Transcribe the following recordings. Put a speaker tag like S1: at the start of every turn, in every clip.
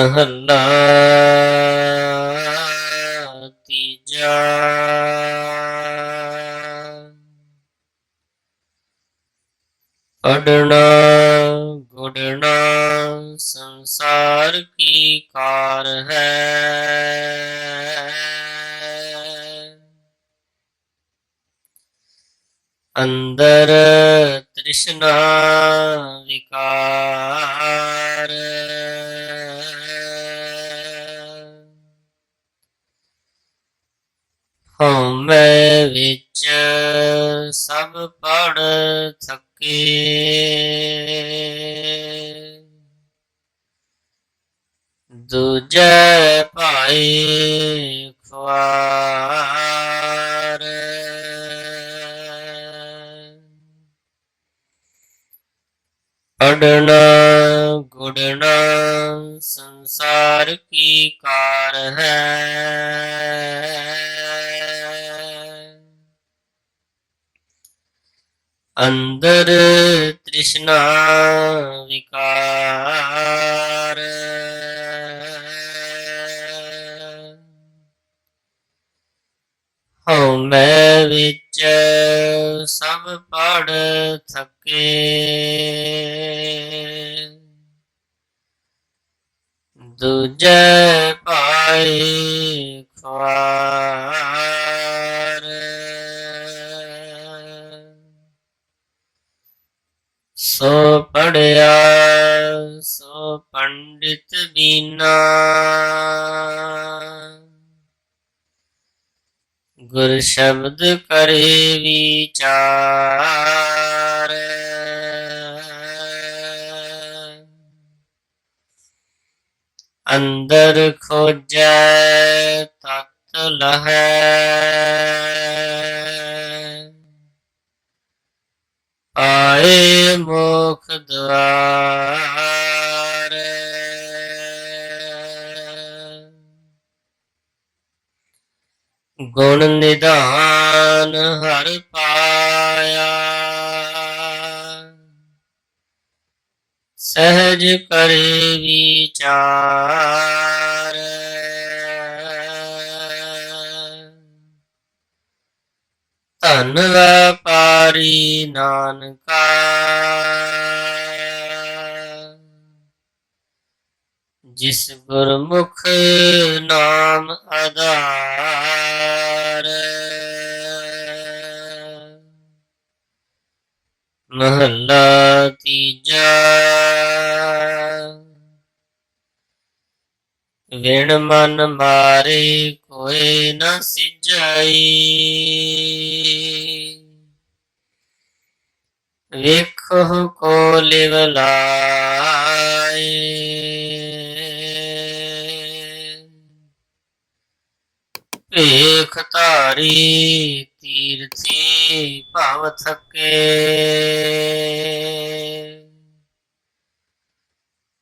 S1: ਮਹੱਲਾ ਤੀਜਾ। ਪੜਨਾ ਗੁੜਨਾ ਸੰਸਾਰ ਕੀ ਕਾਰ ਹੈ? ਅੰਦਰ ਤ੍ਰਿਸ਼ਨਾ ਵਿਕਾਰ। ਹਉਮੈ ਵਿੱਚ ਸਭ ਪੜ ਥਕੇ। ਦੂਜੇ ਭਾਈ ਖੁਆਰ। ਪੜਨਾ ਗੁੜਨਾ ਸੰਸਾਰ ਕੀ ਕਾਰ ਹੈ? ਅੰਦਰ ਤ੍ਰਿਸ਼ਨਾ ਵਿਕਾਰ। ਹਉਮੈ ਵਿੱਚ ਸਭ ਪੜ ਥਕੇ। ਦੂਜੇ ਪਾਏ ਖਵਾਰ ਪੜਿਆ ਸੋ ਪੰਡਿਤ ਬੀਨਾ। ਗੁਰ ਸ਼ਬਦ ਕਰੇ ਵਿਚਾਰ। ਅੰਦਰ ਖੋਜੈ ਤਤ ਲਹੈ। ਆਏ ਮੁਖ ਦਵਾਰ ਗੁਣ ਨਿਧਾਨ ਹਰ ਪਾਇਆ। ਸਹਿਜ ਕਰੇ ਵਿਚਾਰ। ਧਨ ਵਪਾਰੀ ਨਾਨਕਾ ਜਿਸ ਗੁਰਮੁਖ ਨਾਮ ਆਧਾਰ ਮਹੱਲਾ ਤੀਜਾ ਵਿਣ ਮਨ ਮਾਰੇ ਕੋਈ ਨਾ ਸਿਜਾਈ। ਵੇਖੋ ਕੋ ਲਿਵ ਲਾਏ ਭੇਖ ਧਾਰੀ ਤੀਰਥੀ ਭਵ ਥਕੇ।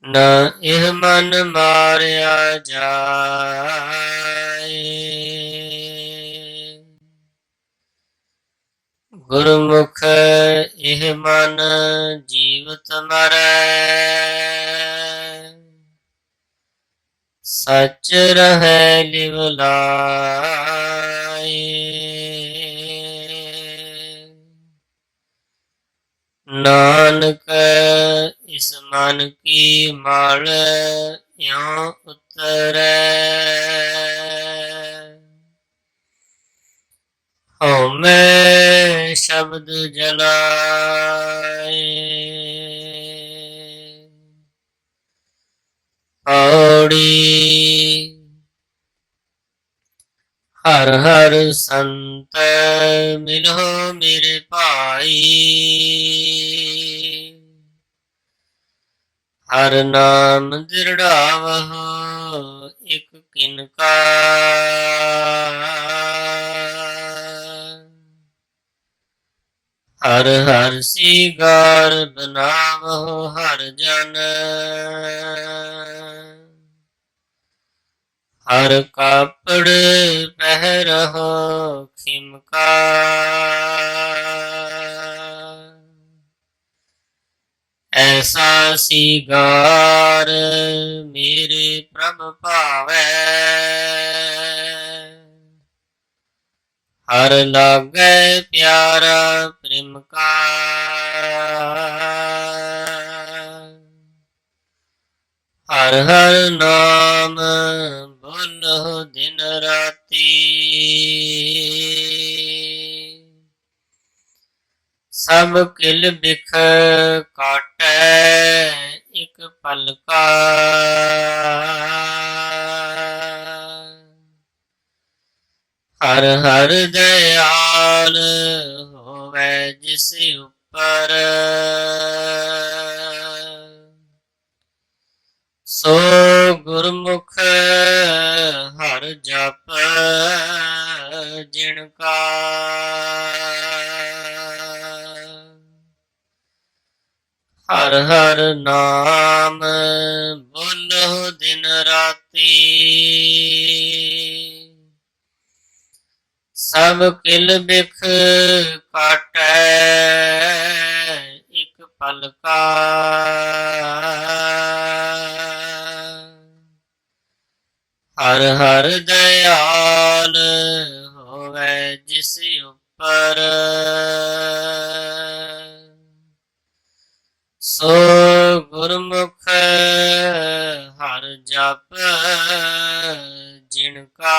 S1: ਨਾ ਇਹ ਮਨ ਮਾਰਿਆ ਜਾਏ। ਗੁਰਮੁਖ, ਇਹ ਮਨ ਜੀਵਤ ਮਰੈ। ਸਚ ਰਹੈ ਲਿਵ ਲਾਏ ਨਾਨਕ ਇਸ ਮਨ ਕੀ ਮਲ, ਇਉ ਉਤਰੈ। ਹਉਮੈ ਸ਼ਬਦ ਜਲਾਏ। ਔੜੀ ਹਰ ਹਰ ਸੰਤ ਮਿਲੋ ਮੇਰੇ ਭਾਈ। ਹਰ ਨਾਮ ਦਿਰੜਾਵਹੁ ਇਕ ਕਿਨਕਾ ਹਰ ਹਰ ਸੀਗਾਰ ਬਨਾਵਹੁ ਹਰ ਜਨ। ਹਰ ਕਾਪੜ ਪਹਿਰਹੁ ਖਿਮਕਾ ਐਸਾ ਸੀਗਾਰ ਮੇਰੇ ਪ੍ਰਭ ਭਾਵੈ। ਹਰ ਲਾਗੈ ਪਿਆਰਾ ਪ੍ਰੇਮ ਕਾ ਹਰ ਹਰ ਨਾਮ ਬੋਲੋ ਦਿਨ ਰਾਤੀ। ਸਭ ਕਿਲ ਬਿਖ ਕਾਟੈ ਇਕ ਪਲ ਕਾ ਹਰ ਹਰ ਦਇਆਲ ਹੋਵੇ ਜਿਸ ਉਪਰ। ਸੋ ਗੁਰਮੁਖ ਹਰ ਜਪ ਜਿਣ ਕਾ। ਹਰ ਹਰ ਨਾਮ ਬੋਲੋ ਦਿਨ ਰਾਤੀ। ਸਭ ਕਿਲ ਬਿਖ ਕਾਟੈ ਇਕ ਪਲ ਕਾ। ਹਰ ਹਰ ਦਇਆਲ ਹੋਵੇ ਜਿਸ ਉੱਪਰ। ਸੋ ਗੁਰਮੁਖ ਹਰ ਜਪ ਜਿਣ ਕਾ।